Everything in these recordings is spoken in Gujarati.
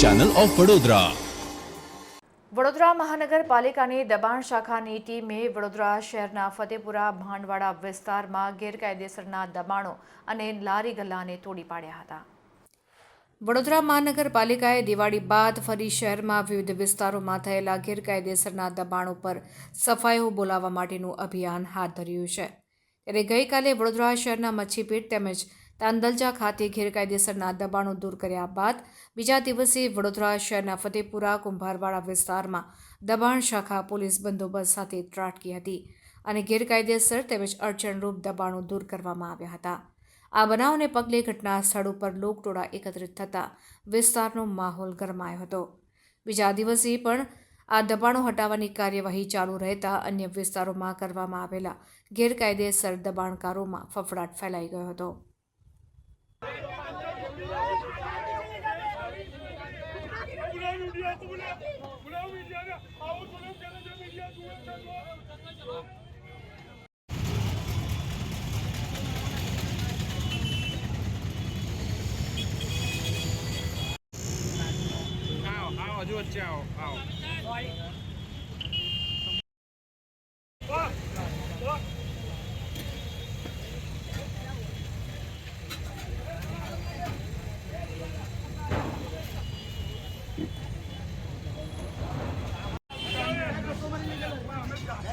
ચેનલ ઓફ વડોદરા વડોદરા મહાનગરપાલિકાની દબાણ શાખાની ટીમે વડોદરા શહેરના ફતેપુરા, ભાંડવાડા વિસ્તારમાં ગેરકાયદેસરના દબાણો અને લારી ગલ્લાને તોડી પાડ્યા હતા. વડોદરા મહાનગરપાલિકાએ દિવાળી બાદ ફરી શહેરમાં વિવિધ વિસ્તારોમાં થયેલા ગેરકાયદેસરના દબાણો પર સફાઈઓ બોલાવવા માટેનું અભિયાન હાથ ધર્યું છે. ત્યારે ગઈકાલે વડોદરા શહેરના મચ્છીપીઠ તેમજ તાંદલજા ખાતે ગેરકાયદેસરના દબાણો દૂર કર્યા બાદ બીજા દિવસે વડોદરા શહેરના ફતેપુરા, કુંભારવાડા વિસ્તારમાં દબાણ શાખા પોલીસ બંદોબસ્ત સાથે ત્રાટકી હતી અને ગેરકાયદેસર તેમજ અડચણરૂપ દબાણો દૂર કરવામાં આવ્યા હતા. આ બનાવને પગલે ઘટના સ્થળ ઉપર લોકટોળા એકત્રિત થતાં વિસ્તારનો માહોલ ગરમાયો હતો. બીજા દિવસે પણ આ દબાણો હટાવવાની કાર્યવાહી ચાલુ રહેતા અન્ય વિસ્તારોમાં કરવામાં આવેલા ગેરકાયદેસર દબાણકારોમાં ફફડાટ ફેલાઈ ગયો હતો. Devleti bırak. Bırak yani. Avuç bırak geleceğim. İlyas bırak. Sen doğru. Ow, ow, do a chow, ow.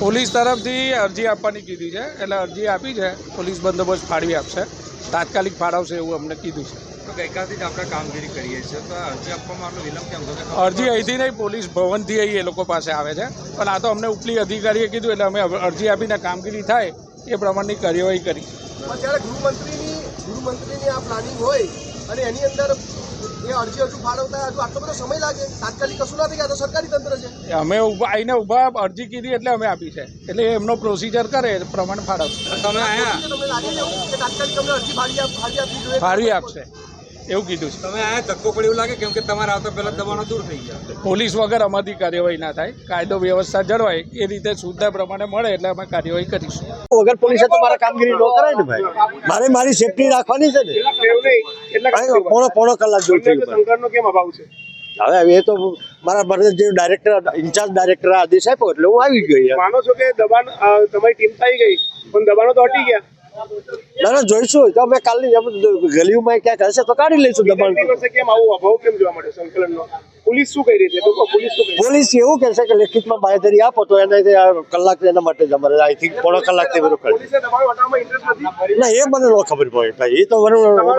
Police તરફથી અરજી આપવાની કીધી છે. એટલે અરજી આપી છે. પોલીસ બંદોબસ્ત ફાળવી આપશે. તાત્કાલિક ફાળવશે એવું અમને કીધું છે. તો ગઈકાલથી જ આપણે કામગીરી કરીએ છીએ. તો અરજી આપવામાં આટલો વિલંબ કેમ થયો? અરજી અહીંથી નહીં પોલીસ ભવનથી અહીં એ લોકો પાસે આવે છે. પણ આ તો અમને ઉપલી અધિકારીએ કીધું એટલે અમે અરજી આપીને કામગીરી થાય એ પ્રમાણની કાર્યવાહી કરી. પણ જ્યારે ગૃહમંત્રીની ગૃહમંત્રીની આ પ્લાનિંગ હોય અને એની અંદર એ અરજી હજુ ફાળવતા હજુ આટલો બધો સમય લાગે તાત્કાલિક કશું નથી કે આ તો સરકારી તંત્ર છે. અમે ઊભા આવીને ઊભા અરજી કીધી એટલે અમે આપી છે. એટલે એમનો પ્રોસિજર કરે એ પ્રમાણે ફાળવશે. તમે ફાળવી આપશે. એવું કીધું છે. તમે અહીંયા ધક્કો પડ્યો એવું લાગે કેમ કે તમારા આવતા પહેલા દબાણો દૂર થઈ ગયા. પોલીસ વગર અમારી કાર્યવાહી ના થાય. કાયદો વ્યવસ્થા જળવાય. એ રીતે સુવિધા પ્રમાણે મળે એટલે અમે કાર્યવાહી કરીશું. વગર પોલીસે તમારા મારા કામગીરી ન કરાય ને ભાઈ મારે મારી સેફટી રાખવાની છે ને. પોણો પોણો કલાક જોઈ. શંકરનો કેમ અભાવ છે? હવે એ તો મારા મને જે ડાયરેક્ટર ઇન્ચાર્જ ડાયરેક્ટર આદેશ આપ્યો એટલે હું આવી ગઈ માનો છો કે દબાણ તમારી ટીમ થઈ ગઈ પણ દબાણો તો હટી ગયા? ના ના જોઈશું તો અમે કાલની ગલીઓમાં ક્યાંક હશે તો કાઢી લઈશું દબાણ. કેમ આવું અભાવ કેમ જોવા મળે સંકલનનો? પોલીસ શું કરી રહી છે? પોલીસ શું પોલીસ એવું કહેશે કે લેખિતમાં બાંહેધરી આપો તો એને કલાક એના માટે જ અમારે આઈ થિંક પોણો કલાક તે બધું કરી. ના એ મને ન ખબર પડે ભાઈ. એ તો મને